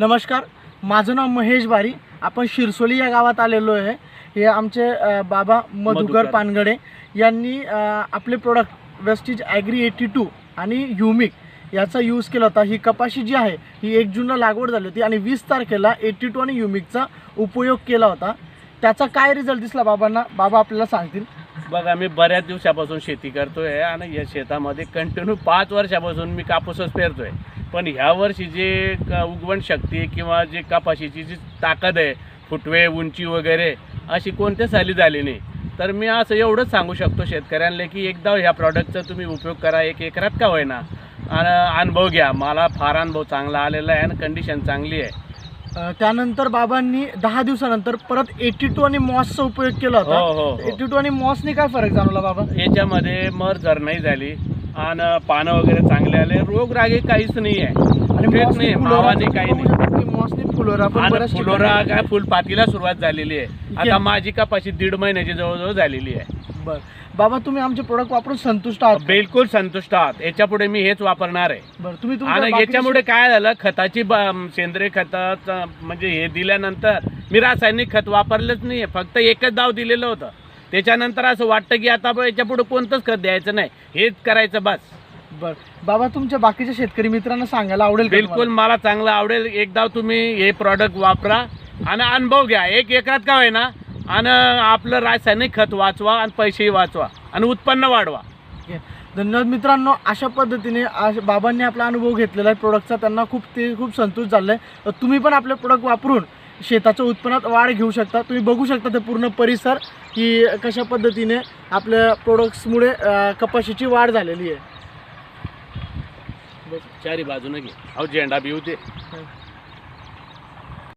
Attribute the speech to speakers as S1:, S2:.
S1: नमस्कार माझं नाव महेश बारी. आपण शिरसोली या गावात आलेलो आहे. हे आमचे बाबा मधुकर. पानगडे यांनी आपले product Vestige agri eighty two आणि युमिक याचा यूज केला होता. ही कपाशी जी आहे ही एक जूनला लागवड झाली होती आणि वीस तारखेला एटी टू आणि युमिकचा उपयोग केला होता. त्याचा काय रिझल्ट दिसला बाबांना? बाबा आपल्याला सांगतील.
S2: बघा मी बऱ्याच दिवसापासून शेती करतोय आणि या शेतामध्ये कंटिन्यू पाच वर्षापासून मी कापूसच पेरतोय. पण ह्या वर्षी जे क- उगवण शक्ती किंवा जे कपाशीची जी ताकद आहे फुटवे उंची वगैरे अशी कोणत्या साली झाली नाही. तर मी असं एवढंच सांगू शकतो शेतकऱ्यांना की एकदा ह्या प्रॉडक्टचा तुम्ही उपयोग करा एक एकरात का होईना. आणि अनुभव घ्या. मला फार अनुभव चांगला आलेला आहे आणि कंडिशन चांगली आहे.
S1: त्यानंतर बाबांनी दहा दिवसानंतर परत एटी टू आणि मॉसचा उपयोग केला
S2: हो
S1: होता
S2: हो. हो
S1: एटी टू आणि मॉसने काय फरक जाणवला बाबा?
S2: याच्यामध्ये मर जर नाही झाली आणि पानं वगैरे चांगले आले. रोगरागे काहीच नाही आहे. नाही मावाने काही नाही.
S1: फुलोरा
S2: आणि काय फुलपातीला सुरुवात झालेली आहे. आता माझी कपाशी दीड महिन्याची जवळजवळ झालेली आहे.
S1: बर. बाबा तुम्ही आमचे प्रोडक्ट वापरून संतुष्ट आहात?
S2: बिलकुल संतुष्ट आहात. याच्यापुढे मी हेच वापरणार आहे.
S1: बरं तुम्ही तुमच्या
S2: आणि
S1: बाकीचे-
S2: याच्यामुळे काय झालं खताची ब- सेंद्रिय खताचं म्हणजे हे दिल्यानंतर मी रासायनिक खत वापरलंच नाही फक्त एकच दाव दिलेलं होतं. त्याच्यानंतर असं वाटतं की आता याच्यापुढे कोणतंच खत द्यायचं नाही. हेच करायचं बस.
S1: बर. बाबा तुमच्या बाकीच्या शेतकरी मित्रांना सांगायला आवडेल का
S2: बिलकुल मला चांगलं आवडेल. एकदा तुम्ही हे प्रॉडक्ट वापरा आणि अनुभव घ्या. एक एकरात का होईना? आणि आपलं रासायनिक खत वाचवा आणि पैसेही वाचवा आणि उत्पन्न वाढवा?
S1: धन्यवाद मित्रांनो. अशा पद्धतीने आज- बाबांनी आपला अनुभव घेतलेला आहे प्रोडक्टचा त्यांना खूप ते खूप संतुष्ट झालं आहे तुम्ही पण आपले प्रोडक्ट वापरून शेताच्या उत्पन्नात वाढ घेऊ शकता. तुम्ही बघू शकता ते पूर्ण परिसर. की कशा पद्धतीने आपल्या प्रोडक्ट्समुळे कपाशीची वाढ झालेली आहे.
S2: चारी बाजूने घे. अहो झेंडा भिवते